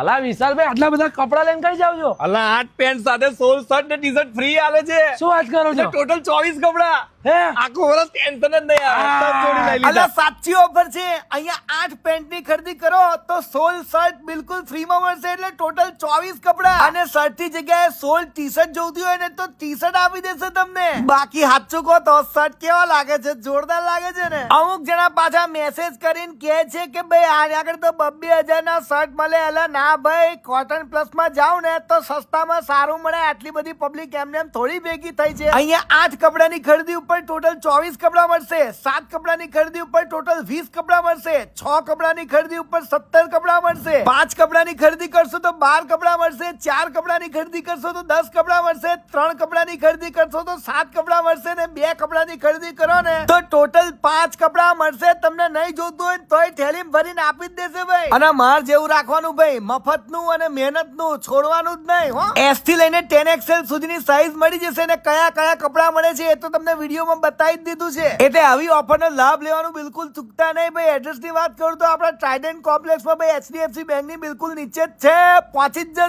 અલા વિશાલભાઈ આટલા બધા કપડા લઈને કઈ જાવ છો? અલા આઠ પેન્ટ સાથે સોળ શર્ટ ને ટી શર્ટ ફ્રી આવે છે. શું વાત કરો છો? ટોટલ ચોવીસ કપડા. હે? આખું વર્ષ ટેન્શન જ નહીં આવે. અલા સાચી ઓફર છે. અહીંયા આઠ પેન્ટની ખરીદી કરો તો સોળ શર્ટ બિલકુલ ફ્રી માં મળશે એટલે ટોટલ ચોવીસ કપડા. અને શર્ટની જગ્યાએ સોળ ટી શર્ટ જોઈતી હોય ને તો ટી શર્ટ આપી દેશે તમને. બાકી હાચું કહો તો શર્ટ કેવા લાગે છે? જોરદાર લાગે છે ને? અમુક જણા પાછા મેસેજ કરીને કહે છે કે ભાઈ આ આગળ તો બબ્બે હજાર ના શર્ટ મળે. એટલે ના ભાઈ કોટન પ્લસમાં જાવ ને તો સસ્તામાં સારું મળે. આટલી બધી પબ્લિક એમને એમ થોડી ભેગી થઈ છે. અહીંયા આઠ કપડાની ખરીદી ઉપર ટોટલ ચોવીસ કપડા મળશે. સાત કપડાની ખરીદી ઉપર ટોટલ વીસ કપડા મળશે. છ કપડાની ખરીદી ઉપર સત્તર કપડા મળશે. પાંચ કપડાની ખરીદી કરશો તો બાર કપડા મળશે. ચાર કપડાની ખરીદી કરશો તો દસ કપડા મળશે. ત્રણ કપડાની ખરીદી કરશો તો સાત કપડા મળશે ને બે કપડાની ખરીદી કરો ને તો ટોટલ પાંચ કપડા મળશે. તમને નહીં જોતું હોય ને તોય થેલી ભરીને આપી જ દેશે ભાઈ. અને માર જેવું રાખવાનું ભાઈ. મફતનું અને મહેનતનું છોડવાનું જ નહીં હો. એસથી લઈને ટેન એક્સેલ સુધીની સાઈઝ મળી જશે અને કયા કયા કપડાં મળે છે એ તો તમને વિડીયોમાં બતાવી જ દીધું છે. એટલે આવી ઓફરનો લાભ લેવાનું બિલકુલ ચૂકતા નહીં. ભાઈ એડ્રેસની વાત કરું તો આપણા ટ્રાઇડન્ટ કોમ્પ્લેક્સમાં ભાઈ એચડીએફસી બેંકની બિલકુલ નીચે જ છે. પહોંચી જ જજો.